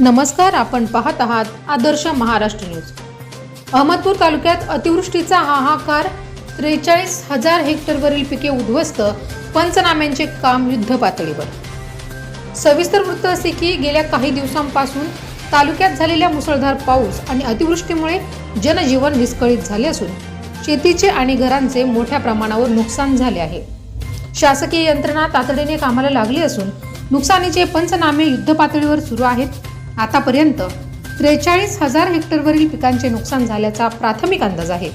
नमस्कार आपण पाहत आहात आदर्श महाराष्ट्र न्यूज. अहमदपूर तालुक्यात अतिवृष्टीचा हाहाकार त्रेचाळीस हजार हेक्टरवरील पिके उद्ध्वस्त पंचनाम्यांचे काम युद्ध पातळीवर. सविस्तर वृत्त असे की गेल्या काही दिवसांपासून तालुक्यात झालेल्या मुसळधार पाऊस आणि अतिवृष्टीमुळे जनजीवन विस्कळीत झाले असून शेतीचे आणि घरांचे मोठ्या प्रमाणावर नुकसान झाले आहे. शासकीय यंत्रणा तातडीने कामाला लागली असून नुकसानीचे पंचनामे युद्धपातळीवर सुरू आहेत. आतापर्यंत त्रेचाळीस हजार हेक्टरवरील पिकांचे नुकसान झाल्याचा प्राथमिक अंदाज आहे.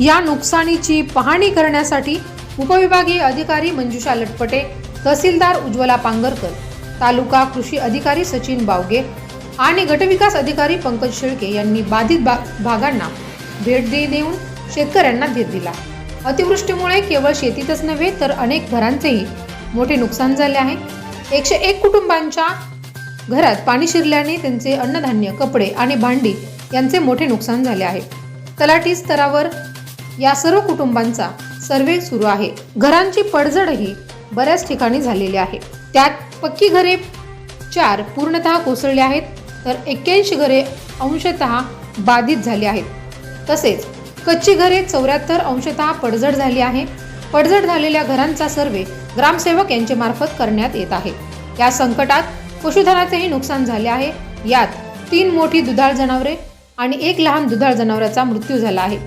या नुकसानीची पाहणी करण्यासाठी उपविभागीय अधिकारी मंजुषा लटपटे तहसीलदार उज्ज्वला पांगरकर तालुका कृषी अधिकारी सचिन बावगे आणि गटविकास अधिकारी पंकज शेळके यांनी बाधित भागांना भेट देऊन शेतकऱ्यांना धीर दिला. अतिवृष्टीमुळे केवळ शेतीतच नव्हे तर अनेक घरांचेही मोठे नुकसान झाले आहे. एकशे एक कुटुंबांच्या घरात पाणी शिरल्याने त्यांचे अन्नधान्य कपडे आणि भांडी यांचे मोठे नुकसान झाले आहे. तलाठी स्तरावर या सर्व कुटुंबांचा सर्वे सुरू आहे. घरांची पडझडही बऱ्याच ठिकाणी झालेली आहे. त्यात पक्की घरे चार पूर्णतः कोसळली आहेत तर एक्क्याऐंशी घरे अंशतः बाधित झाली आहेत. तसेच कच्ची घरे चौऱ्याहत्तर अंशतः पडझड झाली आहे. पडझड झालेल्या घरांचा सर्वे ग्रामसेवक यांचे मार्फत करण्यात येत आहे. या संकटात पशुधनाचेही नुकसान झाले आहे. यात तीन मोठी दुधाळ जनावरे आणि एक लहान दुधाळ जनावराचा मृत्यू झाला आहे.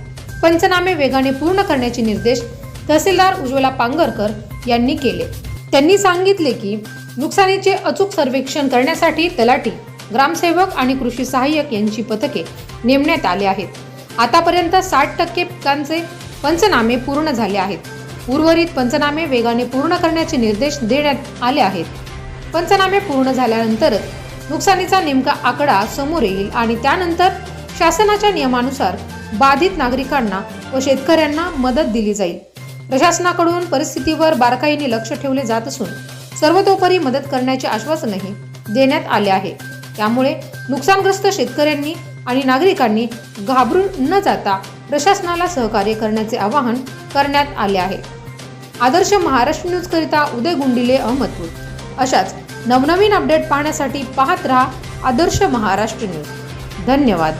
पंचनामे वेगाने पूर्ण करण्याचे निर्देश तहसीलदार उज्ज्वला पांगरकर यांनी केले. त्यांनी सांगितले की नुकसानीचे अचूक सर्वेक्षण करण्यासाठी तलाठी ग्रामसेवक आणि कृषी सहाय्यक यांची पथके नेमण्यात आले आहेत. आतापर्यंत साठ टक्के पिकांचे पंचनामे पूर्ण झाले आहेत. उर्वरित पंचनामे वेगाने पूर्ण करण्याचे निर्देश देण्यात आले आहेत. पंचनामे पूर्ण झाल्यानंतर नुकसानीचा नेमका आकडा समोर येईल आणि त्यानंतर शासनाच्या नियमानुसार बाधित नागरिकांना व शेतकऱ्यांना मदत दिली जाईल. प्रशासनाकडून परिस्थितीवर बारकाईने लक्ष ठेवले जात असून सर्वतोपरी मदत करण्याचे आश्वासनही देण्यात आले आहे. त्यामुळे नुकसानग्रस्त शेतकऱ्यांनी आणि नागरिकांनी घाबरून न जाता प्रशासनाला सहकार्य करण्याचे आवाहन करण्यात आले आहे. आदर्श महाराष्ट्र न्यूज करिता उदय गुंडिले अहमदपूर. अशाच नवनवीन अपडेट पाहण्यासाठी पाहत रहा आदर्श महाराष्ट्र न्यूज. धन्यवाद.